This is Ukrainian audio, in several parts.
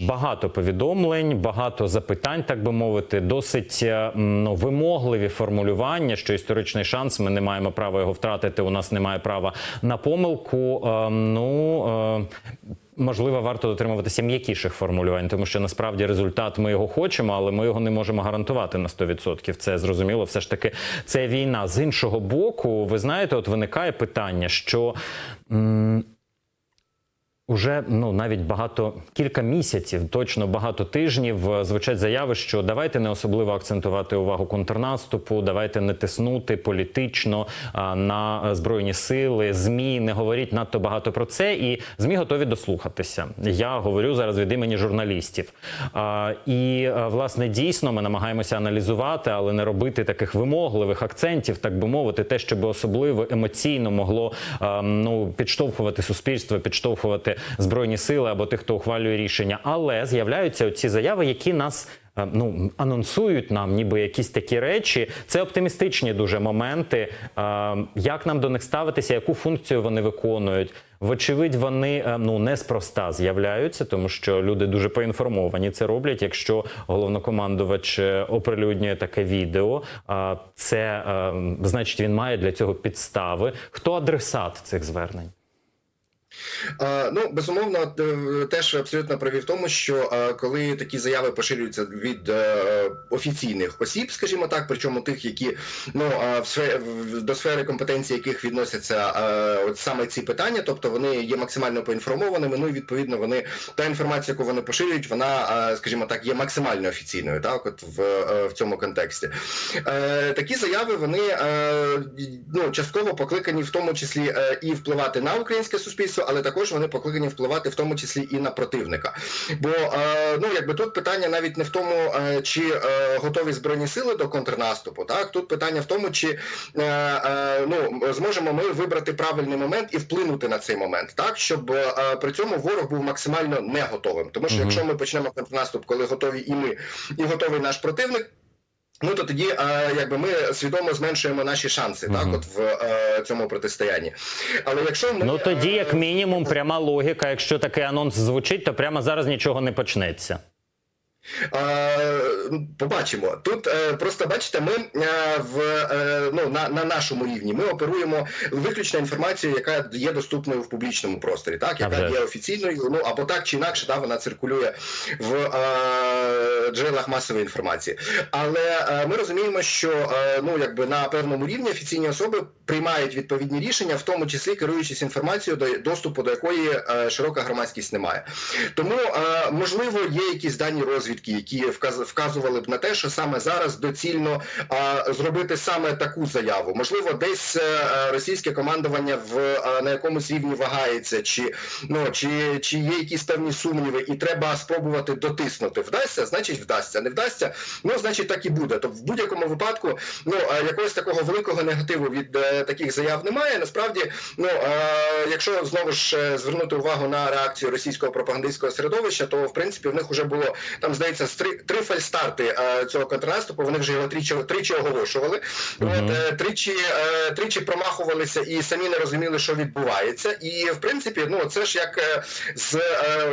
Багато повідомлень, багато запитань, так би мовити, досить е, ну, вимогливі формулювання, що історичний шанс, ми не маємо права його втратити. У нас немає права на помилку. Е, ну е, можливо, варто дотримуватися м'якіших формулювань, тому що насправді результат ми його хочемо, але ми його не можемо гарантувати на 100%. Це зрозуміло. Все ж таки, це війна. З іншого боку, ви знаєте, от виникає питання, що. Уже ну навіть багато кілька місяців, точно багато тижнів е, звучать заяви, що давайте не особливо акцентувати увагу контрнаступу, давайте не тиснути політично на збройні сили. Змі не говоріть надто багато про це, і змі готові дослухатися. Я говорю зараз від імені журналістів. І е, власне дійсно ми намагаємося аналізувати, але не робити таких вимогливих акцентів, так би мовити, те, щоб особливо емоційно могло е, ну підштовхувати суспільство, підштовхувати збройні сили або тих, хто ухвалює рішення. Але з'являються ці заяви, які нас. е, Ну, анонсують нам, ніби якісь такі речі. Це оптимістичні дуже моменти. Е, Як нам до них ставитися, яку функцію вони виконують? Вочевидь, вони е, ну неспроста з'являються, тому що люди дуже поінформовані це роблять. Якщо головнокомандувач оприлюднює таке відео, це значить він має для цього підстави. Хто адресат цих звернень? Е, Ну, безумовно, е, теж абсолютно праві в тому, що е, коли такі заяви поширюються від офіційних осіб, скажімо так, причому тих, які ну до сфери компетенції яких відносяться от саме ці питання, тобто вони є максимально поінформованими. Ну і відповідно вони та інформація, яку вони поширюють, вона, скажімо так, є максимально офіційною, так, от в, в цьому контексті. Такі заяви вони ну частково покликані в тому числі і впливати на українське суспільство, але також вони покликані впливати в тому числі і на противника. Бо е, ну якби тут питання навіть не в тому, е, чи е, готові збройні сили до контрнаступу. Так тут питання в тому, чи ну зможемо ми вибрати правильний момент і вплинути на цей момент, так щоб при цьому ворог був максимально не готовим. Тому що якщо ми почнемо контрнаступ, коли готові і ми, і готовий наш противник. Ну то тоді, е, якби ми свідомо зменшуємо наші шанси, Мгм. так от в е, цьому протистоянні. Але якщо ми Ну тоді, е, як мінімум, пряма логіка. Якщо такий анонс звучить, то прямо зараз нічого не почнеться. Е, Побачимо тут. е, Просто бачите, ми е, в е, ну на, на нашому рівні ми оперуємо виключно інформацією, яка є доступною в публічному просторі, так яка є офіційною. Ну або так чи інакше, да, вона циркулює в е, джерелах масової інформації. Але е, ми розуміємо, що е, ну якби на певному рівні офіційні особи приймають відповідні рішення, в тому числі керуючись інформацією, до доступу до якої е, широка громадськість не має. Тому е, можливо є якісь дані розвідки, які вказували б на те, що саме зараз доцільно е, зробити саме таку заяву. Можливо, десь е, російське командування в е, на якомусь рівні вагається, чи ну чи, чи є якісь певні сумніви, і треба спробувати дотиснути. Вдасться, значить вдасться. Не вдасться, ну значить так і буде. Тобто в будь-якому випадку, ну е, якогось такого великого негативу від е, таких заяв немає. Насправді, ну е, якщо знову ж е, звернути увагу на реакцію російського пропагандистського середовища, то в принципі в них вже було там здається з три, три фальстарти е, цього контрнаступу. Вони вже його тричі тричі оголошували. Мгм. От е, тричі е, тричі промахувалися і самі не розуміли, що відбувається. І в принципі, ну це ж як з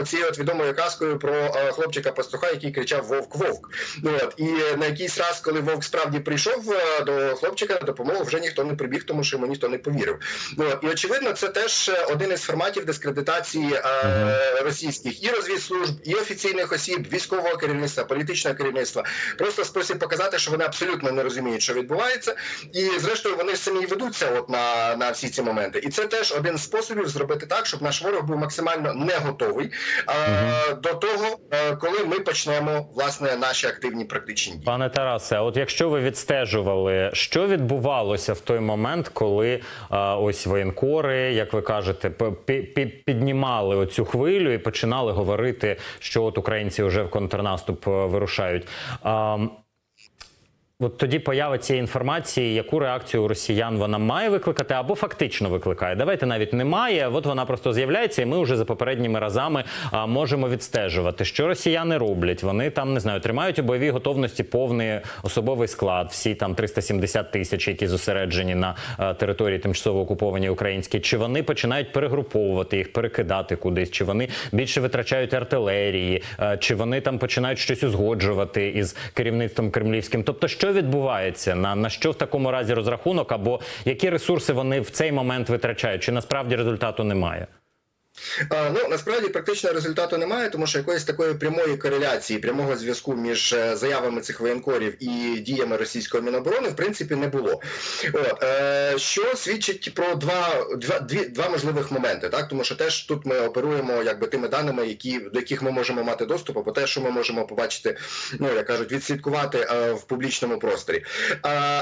цією от відомою казкою про хлопчика пастуха, який кричав Вовк, вовк. Ну от і на якийсь раз, коли вовк справді прийшов до хлопчика на допомогу, вже ніхто не прибіг, тому що йому ніхто не повірив. От і очевидно, це теж один із форматів дискредитації е, Мгм. російських і розвідслужб, і офіційних осіб, військового керівництва, політичного керівництва. Просто спосіб показати, що вони абсолютно не розуміють, що відбувається, і зрештою вони самі ведуться от на, на всі ці моменти. І це теж один з способів зробити так, щоб наш ворог був максимально не готовий е, до того, е, коли ми почнемо власне наші активні практичні дії. Пане Тарасе, от якщо ви відстежували, що відбувалося в той момент, коли а, ось воєнкори, як ви кажете, піднімали оцю хвилю і починали говорити, що от українці вже в контрнаступ е, вирушають. От тоді поява цієї інформації, яку реакцію росіян вона має викликати або фактично викликає. Давайте навіть немає. От вона просто з'являється, і ми вже за попередніми разами а, можемо відстежувати, що росіяни роблять. Вони там не знаю, тримають у бойовій готовності повний особовий склад, всі там 370 тисяч, які зосереджені на а, території тимчасово окупованій українській. Чи вони починають перегруповувати їх, перекидати кудись? Чи вони більше витрачають артилерії? а, Чи вони там починають щось узгоджувати із керівництвом кремлівським? Тобто, що відбувається на, на що в такому разі розрахунок, або які ресурси вони в цей момент витрачають? Чи насправді результату немає? Ну насправді практично результату немає, тому що якоїсь такої прямої кореляції, прямого зв'язку між е, заявами цих воєнкорів і діями російської міноборони в принципі не було. От е, що свідчить про два, два, дві, два можливих моменти, так тому що теж тут ми оперуємо якби тими даними, які до яких ми можемо мати доступ, або те, що ми можемо побачити, ну як кажуть, відслідкувати е, в публічному просторі. Е,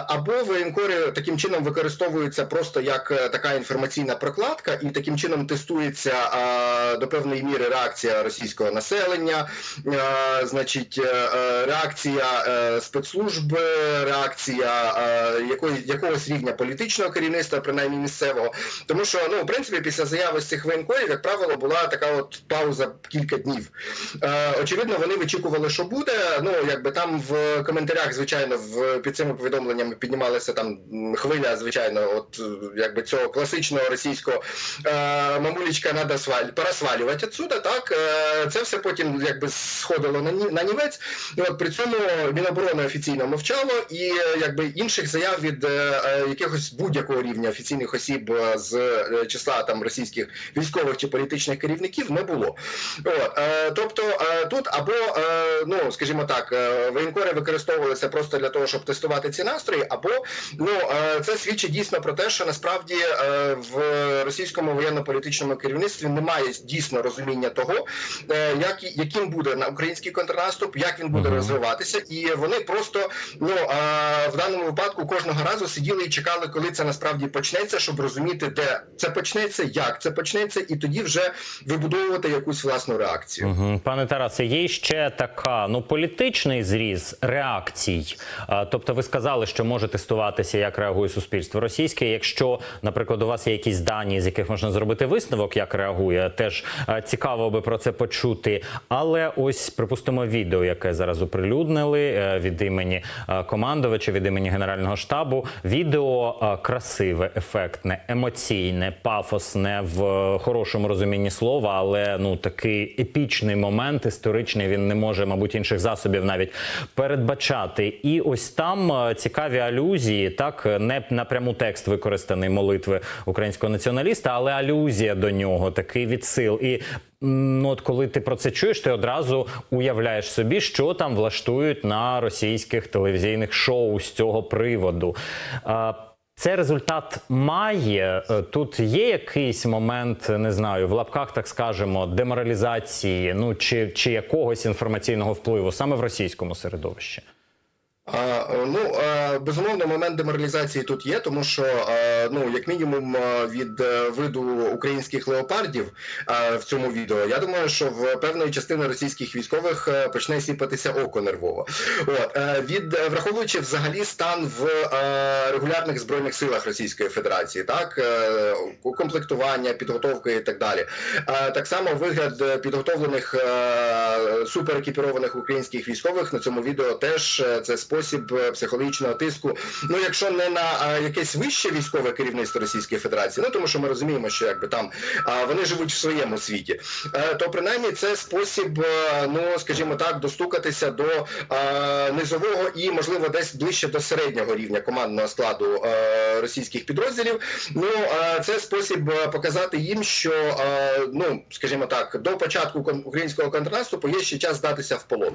або воєнкори таким чином використовуються просто як е, така інформаційна прокладка, і таким чином тестується до певної міри реакція російського населення, значить, е, е, реакція е, спецслужб, реакція якогось рівня політичного керівництва, принаймні місцевого. Тому що, ну, в принципі, після заяви з цих воєнкорів, як правило, була така от пауза кілька днів. Очевидно, вони вичікували, що буде. Ну, якби там в коментарях, звичайно, під цими повідомленнями піднімалася там хвиля, звичайно, от якби цього класичного російського е, мамулечка сваль, пересвалювати отсюда. Так е, це все потім якби сходило на ні на нівець. І от при цьому Міноборони офіційно мовчало, і е, якби інших заяв від е, якихось будь-якого рівня офіційних осіб з числа там російських військових чи політичних керівників не було. От, тобто тут або ну скажімо так, воєнкори використовувалися просто для того, щоб тестувати ці настрої, або ну це свідчить дійсно про те, що насправді в російському воєнно-політичному керівництві немає дійсно розуміння того, е, як яким буде на український контрнаступ, як він буде розвиватися, і вони просто ну в даному випадку кожного разу сиділи і чекали, коли це насправді почнеться, щоб розуміти, де це почнеться, як це почнеться, і тоді вже вибудовувати якусь власну реакцію. Пане Тарасе, є ще така ну політичний зріз реакцій. Тобто, ви сказали, що може тестуватися, як реагує суспільство російське. Якщо, наприклад, у вас є якісь дані, з яких можна зробити висновок, як реагує, теж е, цікаво би про це почути. Але ось припустимо відео, яке зараз оприлюднили е, від імені е, командувача, від імені генерального штабу. Відео красиве, ефектне, емоційне, пафосне в хорошому розумінні слова, але ну такий епічний момент історичний він не може, мабуть, інших засобів навіть передбачати. І ось там цікаві алюзії, так не напряму текст використаний молитви українського націоналіста, але алюзія до нього, такий відсил. І ну, от коли ти про це чуєш, ти одразу уявляєш собі, що там влаштують на російських телевізійних шоу з цього приводу. Це результат має. Е, Тут є якийсь момент, не знаю, в лапках, так скажемо, деморалізації, ну чи, чи якогось інформаційного впливу саме в російському середовищі. А, ну безумовно, момент деморалізації тут є, тому що ну як мінімум від е, виду українських леопардів в цьому відео, я думаю, що в певної частини російських військових е, почне сіпатися око нервово. От е, від е, враховуючи взагалі стан в е, регулярних збройних силах Російської Федерації, так е, комплектування, підготовка і так далі. Е, так само вигляд е, підготовлених е, суперекіпірованих українських військових на цьому відео теж е, це спосіб е, психологічного тиску. Ну, якщо не на е, якесь вище військове керівництво Російської Федерації, ну тому що ми розуміємо, що якби там вони живуть в своєму світі, е, то принаймні це спосіб, ну скажімо так, достукатися до низового і, можливо, десь ближче до середнього рівня командного складу російських підрозділів. Ну це спосіб показати їм, що ну скажімо так, до початку українського контрнаступу є ще час здатися в полон.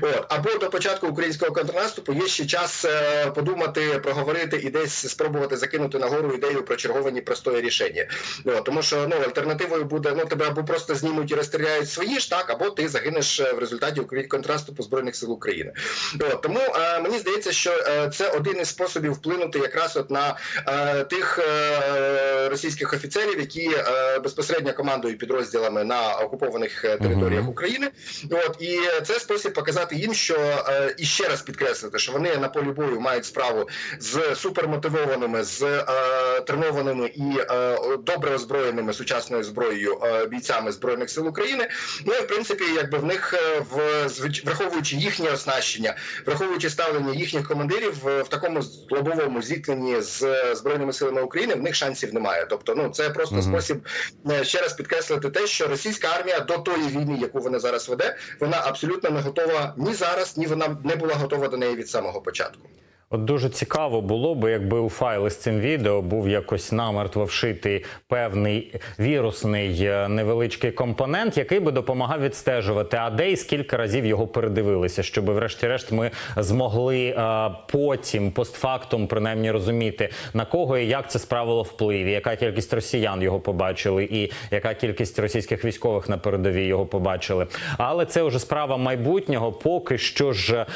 От або до початку українського контрнаступу є ще час е, подумати, проговорити і десь спробувати закинути нагору ідею про черговані простої рішення. От, тому що ну альтернативою буде ну тебе або просто знімуть і розстріляють свої ж так, або ти загинеш е, в результаті контраступу збройних сил України. От, тому е, мені здається, що е, це один із способів вплинути якраз от на е, тих е, російських офіцерів, які е, безпосередньо командують підрозділами на окупованих територіях Мгм. України. От і це спосіб показати їм, що е, і ще раз підкреслю. Підкреслити, що вони на полі бою мають справу з супермотивованими, з е, тренованими і е, добре озброєними сучасною зброєю е, бійцями збройних сил України. Ну і в принципі, якби в них е, в враховуючи їхнє оснащення, враховуючи ставлення їхніх командирів в, в такому лобовому зіткненні з е, збройними силами України, в них шансів немає. Тобто, ну це просто Мгм. спосіб е, ще раз підкреслити те, що російська армія до тої війни, яку вона зараз веде, вона абсолютно не готова ні зараз, ні вона не була готова до неї від самого початку. От дуже цікаво було би, якби у файли з цим відео був якось намертво вшитий певний вірусний е, невеличкий компонент, який би допомагав відстежувати, а де і скільки разів його передивилися, щоб врешті-решт ми змогли е, потім постфактум принаймні розуміти на кого і як це справило вплив, і яка кількість росіян його побачили, і яка кількість російських військових на передовій його побачили. Але це вже справа майбутнього. Поки що ж, е,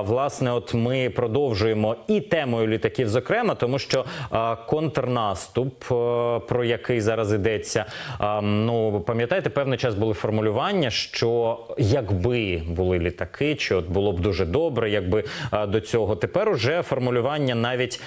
власне, от ми продовжуємо і темою літаків, зокрема, тому що контрнаступ, е, про який зараз йдеться, ну пам'ятаєте, певний час були формулювання, що якби були літаки, чи от було б дуже добре, якби до цього тепер уже формулювання навіть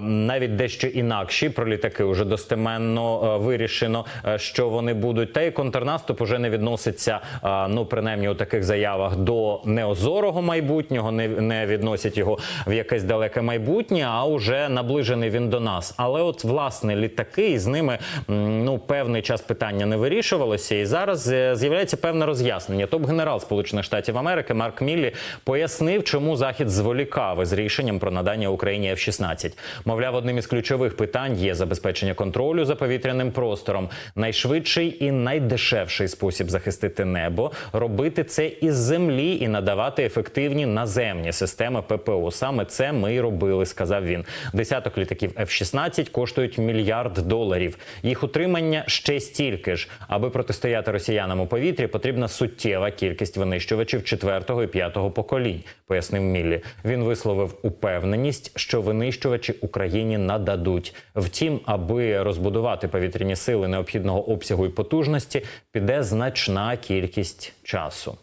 навіть дещо інакші про літаки вже достеменно вирішено, е, що вони будуть. Та й контрнаступ уже не відноситься, ну принаймні у таких заявах до неозорого майбутнього, не, не відносять його в якесь далеке майбутнє, а уже наближений він до нас. Але от власне літаки і з ними ну певний час питання не вирішувалося, і зараз е, з'являється певне роз'яснення. Топ-генерал Сполучених Штатів Америки Марк Міллі пояснив, чому захід зволікав із рішенням про надання Україні F-16. Мовляв, одним із ключових питань є забезпечення контролю за повітряним простором. Найшвидший і найдешевший спосіб захистити небо робити це із землі і надавати ефективні наземні системи ППО. Саме це ми й робили, сказав він. Десяток літаків F-16 коштують мільярд доларів. Їх утримання ще стільки ж. Аби протистояти росіянам у повітрі, потрібна суттєва кількість винищувачів четвертого і п'ятого поколінь, пояснив Міллі. Він висловив упевненість, що винищувачі Україні нададуть. Втім, аби розбудувати повітряні сили необхідного обсягу і потужності, піде значна кількість часу.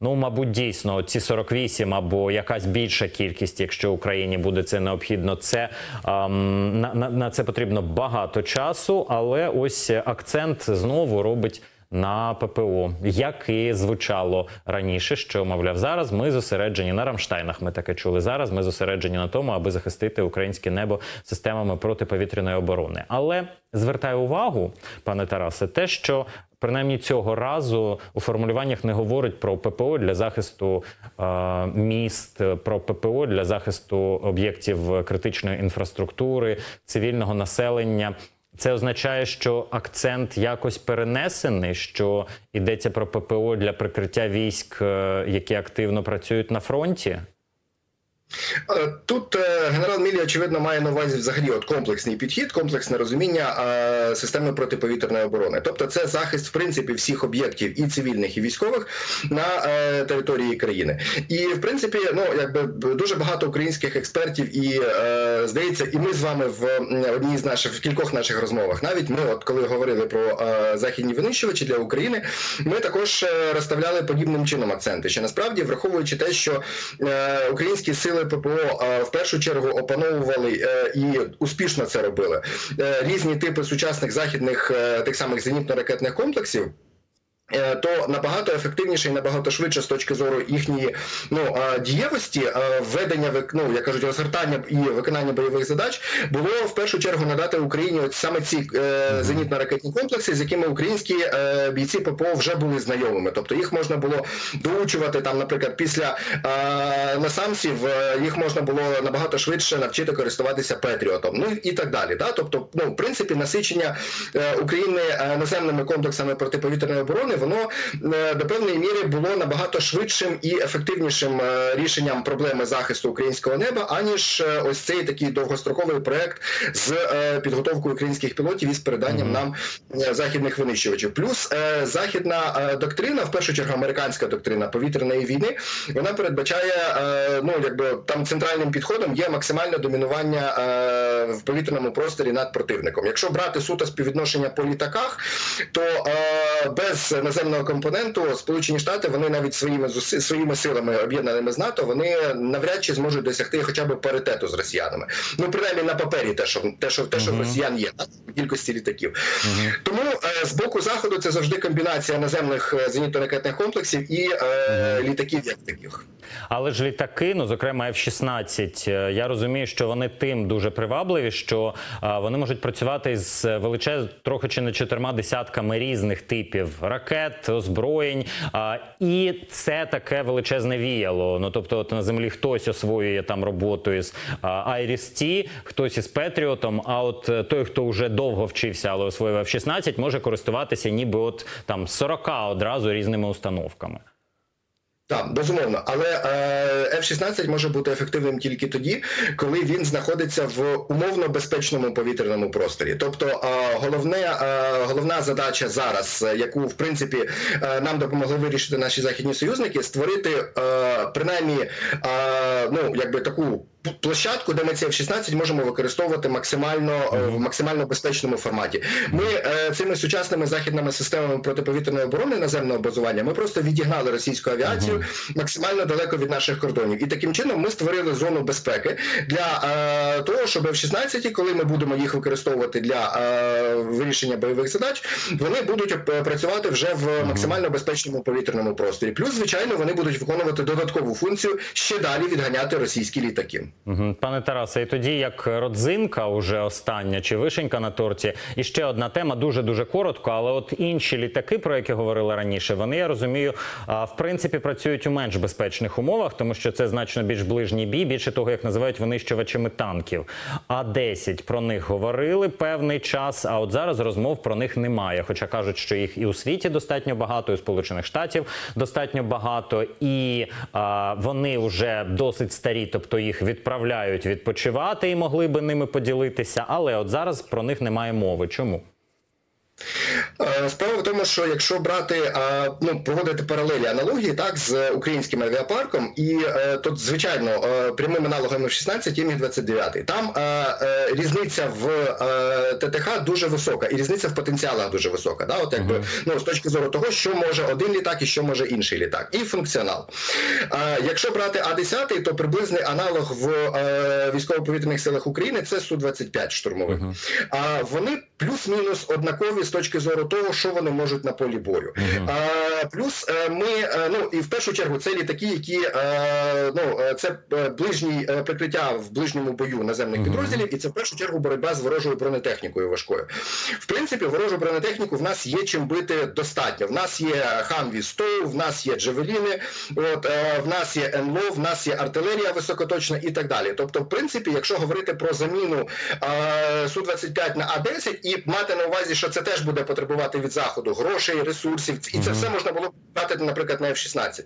Ну, мабуть, дійсно, ці 48 або якась більша кількість, якщо Україні буде це необхідно, це ем, на, на, на це потрібно багато часу, але ось акцент знову робить. На ППО, як і звучало раніше, що мовляв, зараз ми зосереджені на Рамштайнах. Ми таке чули. Зараз ми зосереджені на тому, аби захистити українське небо системами протиповітряної оборони. Але звертаю увагу, пане Тарасе, те, що принаймні цього разу у формулюваннях не говорить про ППО для захисту е, міст, про ППО для захисту об'єктів критичної інфраструктури, цивільного населення. Це означає, що акцент якось перенесений, що йдеться про ППО для прикриття військ, е, які активно працюють на фронті. Е, Тут е, генерал Мілі, очевидно, має на увазі взагалі от комплексний підхід, комплексне розуміння е, системи протиповітряної оборони. Тобто, це захист в принципі всіх об'єктів і цивільних, і військових на території країни. І в принципі, ну якби дуже багато українських експертів, і здається, і ми з вами в одній з наших в кількох наших розмовах, навіть ми, от коли говорили про західні винищувачі для України, ми також розставляли подібним чином акценти. Що насправді, враховуючи те, що українські сили ППО е, в першу чергу опановували е, і успішно це робили е, різні типи сучасних західних е, тих самих зенітно-ракетних комплексів. Е, То набагато ефективніше і набагато швидше з точки зору їхньої ну дієвості введення ну, як кажуть, розгортання і виконання бойових задач було в першу чергу надати Україні от саме ці е, зенітно-ракетні комплекси, з якими українські е, бійці ППО вже були знайомими. Тобто їх можна було доучувати там, наприклад, після е, насамсів їх можна було набагато швидше навчити користуватися Петріотом. Ну і так далі. Да? Тобто, ну в принципі, насичення України наземними комплексами протиповітряної оборони, воно е, до певної міри було набагато швидшим і ефективнішим е, рішенням проблеми захисту українського неба, аніж е, ось цей такий довгостроковий проект з підготовкою українських пілотів і з переданням нам західних винищувачів. Плюс західна доктрина, в першу чергу американська доктрина повітряної війни, вона передбачає ну якби там центральним підходом є максимальне домінування в повітряному просторі над противником. Якщо брати суто співвідношення по літаках, то без наземного компоненту Сполучені Штати вони навіть своїми своїми силами об'єднаними з НАТО вони навряд чи зможуть досягти хоча б паритету з росіянами. Ну принаймні на папері, те, що те, що те, що uh -huh. росіян є, так, кількості літаків. Мгм. Тому е, з боку заходу це завжди комбінація наземних е, зенітно-ракетних комплексів і е, літаків як таких. Але ж літаки, ну зокрема F-16, е, я розумію, що вони тим дуже привабливі, що е, вони можуть працювати з величез трохи чи не чотирма десятками різних типів ракет, озброєнь. І це таке величезне віяло. Ну тобто, от на землі хтось освоює там роботу із Айріс-Ті, хтось із Петріотом. А от е, той, хто вже довго вчився, але освоїв F-16, може користуватися ніби от там 40 одразу різними установками. Так, безумовно, але е, F-16 може бути ефективним тільки тоді, коли він знаходиться в умовно безпечному повітряному просторі. Тобто, е, головне, е, головна задача зараз, е, яку в принципі е, нам допомогли вирішити наші західні союзники, створити е, принаймні е, ну якби таку. Площадку, де ми ці F-16 можемо використовувати максимально е, в максимально безпечному форматі. Ми е, цими сучасними західними системами протиповітряної оборони наземного базування ми просто відігнали російську авіацію максимально далеко від наших кордонів. І таким чином ми створили зону безпеки для е, того, щоб F-16, коли ми будемо їх використовувати для вирішення бойових задач, вони будуть працювати вже в максимально безпечному повітряному просторі. Плюс, звичайно, вони будуть виконувати додаткову функцію ще далі відганяти російські літаки. Пане Тарасе, і тоді як родзинка, уже остання чи вишенька на торті, і ще одна тема дуже дуже коротко. Але от інші літаки, про які говорили раніше, вони я розумію, в принципі працюють у менш безпечних умовах, тому що це значно більш ближній бій. Більше того, як називають винищувачами танків. А 10 про них говорили певний час. А от зараз розмов про них немає. Хоча кажуть, що їх і у світі достатньо багато, і у Сполучених Штатів достатньо багато, і а, вони вже досить старі, тобто їх відправляють відпочивати і могли би ними поділитися. Але от зараз про них немає мови. Чому? Е, Справа в тому, що якщо брати ну проводити паралелі аналогії так з українським авіапарком, і е, тут звичайно е, прямим аналогом F-16 є міг 29 Там різниця в ТТХ дуже висока, і різниця в потенціалах дуже висока. Да, от якби ну з точки зору того, що може один літак і що може інший літак, і функціонал. Якщо брати А-10, то приблизний аналог в військово-повітряних силах України це Су-25 штурмових. А вони плюс-мінус однакові з точки зору того, що вони можуть на полі бою. А, плюс е, ми е, ну і в першу чергу це літаки, які е, ну це ближній прикриття в ближньому бою наземних підрозділів, і це в першу чергу боротьба з ворожою бронетехнікою важкою. В принципі, ворожу бронетехніку в нас є чим бити достатньо. В нас є Хамві 100, в нас є Джевеліни, от в нас є НЛО, в нас є артилерія високоточна і так далі. Тобто, в принципі, якщо говорити про заміну е, су 25 на А 10 і мати на увазі, що це теж буде потребувати від заходу грошей, ресурсів, і це все можна було брати, наприклад, на F-16,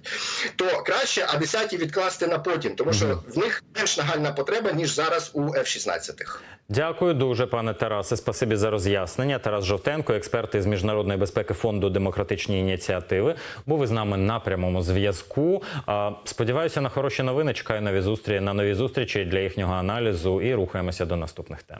то краще А 10 відкласти на потім, тому що в них менш нагальна потреба ніж зараз у F-16. Дякую дуже, пане Тарасе. Спасибі за роз'яснення. Тарас Жовтенко, експерт із міжнародної безпеки фонду демократичні ініціативи, був із нами на прямому зв'язку. Сподіваюся на хороші новини. Чекаю нові зустрічі на нові зустрічі для їхнього аналізу і рухаємося до наступних тем.